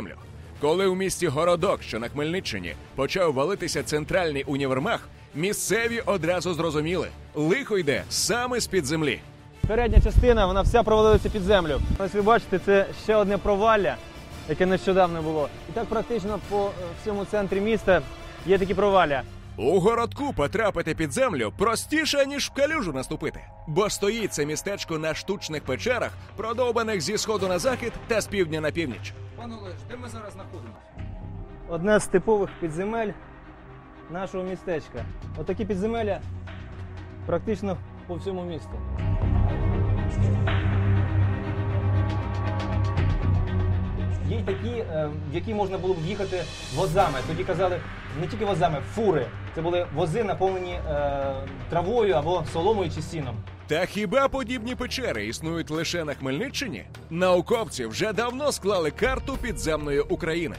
землю. Коли у місті Городок, що на Хмельниччині, почав валитися центральний універмаг, місцеві одразу зрозуміли, лихо йде саме з-під землі. Передня частина вона вся провалилася під землю. Ось ви бачите, це ще одне провалля, яке нещодавно було. І так практично по е, всьому центрі міста є такі провалля. У городку потрапити під землю простіше, ніж в калюжу наступити, бо стоїть це містечко на штучних печерах, продовбаних зі сходу на захід та з півдня на північ. Пане Олеж, де ми зараз знаходимося? Одне з типових підземель нашого містечка. Отакі підземелля практично по всьому місту. Є й такі, е, в які можна було б їхати возами. Тоді казали не тільки возами, фури. Це були вози, наповнені е, травою або соломою чи сіном. Та хіба подібні печери існують лише на Хмельниччині? Науковці вже давно склали карту підземної України.